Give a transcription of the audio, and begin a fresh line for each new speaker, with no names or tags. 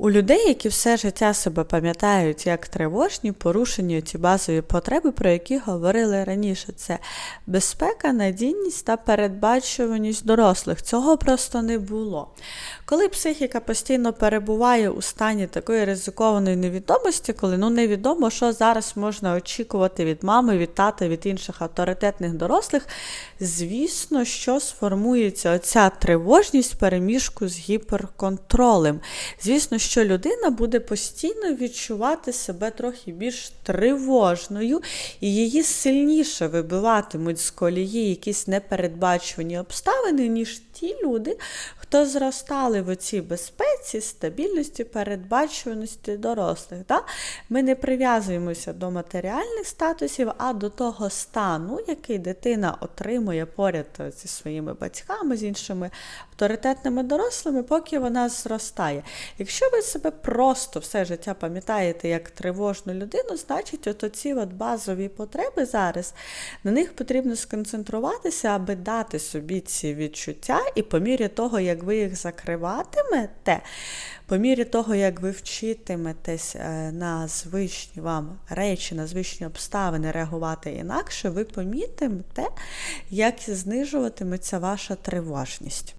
У людей, які все життя себе пам'ятають як тривожні, порушені ці базові потреби, про які говорили раніше, це безпека, надійність та передбачуваність дорослих. Цього просто не було. Коли психіка постійно перебуває у стані такої ризикованої невідомості, коли ну невідомо, що зараз можна очікувати від мами, від тата, від інших авторитетних дорослих, звісно, що сформується оця тривожність переміжку з гіперконтролем. Звісно, що людина буде постійно відчувати себе трохи більш тривожною, і її сильніше вибиватимуть з колії якісь непередбачувані обставини, ніж ті люди, хто зростали в оцій безпеці, стабільності, передбачуваності дорослих. Да? Ми не прив'язуємося до матеріальних статусів, а до того стану, який дитина отримує поряд зі своїми батьками, з іншими авторитетними дорослими, поки вона зростає. Якщо ви себе просто все життя пам'ятаєте як тривожну людину, значить, от оці от базові потреби зараз на них потрібно сконцентруватися, аби дати собі ці відчуття, і по мірі того, як ви їх закриватимете, по мірі того, як ви вчитиметесь е, на звичні вам речі, на звичні обставини реагувати інакше, ви помітимете, як знижуватиметься ваша тривожність.